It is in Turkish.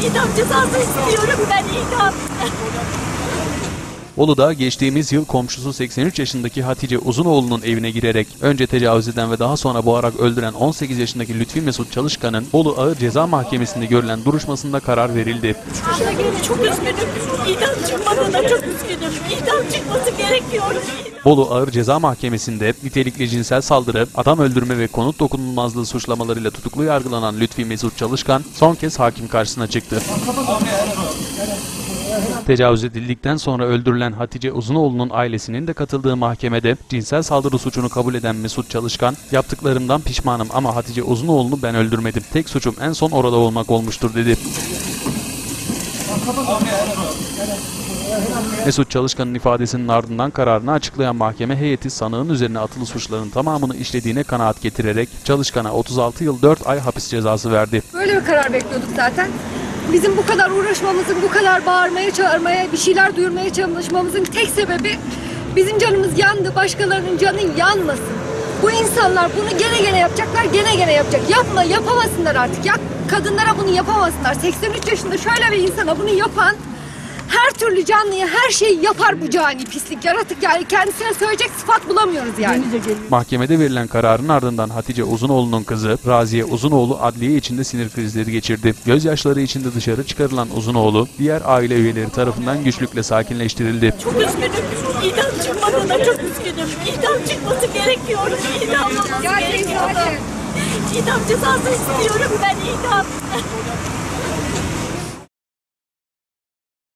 İdam cezası istiyorum ben idam. Uludağ geçtiğimiz yıl komşusu 83 yaşındaki Hatice Uzunoğlu'nun evine girerek önce tecavüz eden ve daha sonra boğarak öldüren 18 yaşındaki Lütfi Mesut Çalışkan'ın Bolu Ağır Ceza Mahkemesi'nde görülen duruşmasında karar verildi. Çok üzgünüm. İdam çıkmadığına çok üzgünüm. İdam çıkması gerekiyor. Bolu Ağır Ceza Mahkemesi'nde nitelikli cinsel saldırı, adam öldürme ve konut dokunulmazlığı suçlamalarıyla tutuklu yargılanan Lütfi Mesut Çalışkan son kez hakim karşısına çıktı. Tecavüz edildikten sonra öldürülen Hatice Uzunoğlu'nun ailesinin de katıldığı mahkemede cinsel saldırı suçunu kabul eden Mesut Çalışkan, yaptıklarımdan pişmanım ama Hatice Uzunoğlu'nu ben öldürmedim. Tek suçum en son orada olmak olmuştur dedi. Mesut Çalışkan'ın ifadesinin ardından kararını açıklayan mahkeme heyeti sanığın üzerine atılı suçların tamamını işlediğine kanaat getirerek Çalışkan'a 36 yıl 4 ay hapis cezası verdi. Böyle bir karar bekliyorduk zaten. Bizim bu kadar uğraşmamızın, bu kadar bağırmaya, çağırmaya, bir şeyler duyurmaya çalışmamızın tek sebebi bizim canımız yandı, başkalarının canı yanmasın. Bu insanlar bunu gene gene yapacaklar, gene gene yapacak. Yapma, yapamasınlar artık. Ya kadınlara bunu yapamasınlar. 83 yaşında şöyle bir insana bunu yapan türlü canlıya her şeyi yapar bu cani pislik, yaratık yani kendisine söyleyecek sıfat bulamıyoruz yani. Mahkemede verilen kararın ardından Hatice Uzunoğlu'nun kızı Raziye Uzunoğlu adliye içinde sinir krizleri geçirdi. Gözyaşları içinde dışarı çıkarılan Uzunoğlu diğer aile üyeleri tarafından güçlükle sakinleştirildi. Çok üzgünüm. İdam çıkmadığına çok üzgünüm. İdam çıkması gerekiyor. İdam olması Gerçekten gerekiyor. İdam cezası istiyorum ben idam.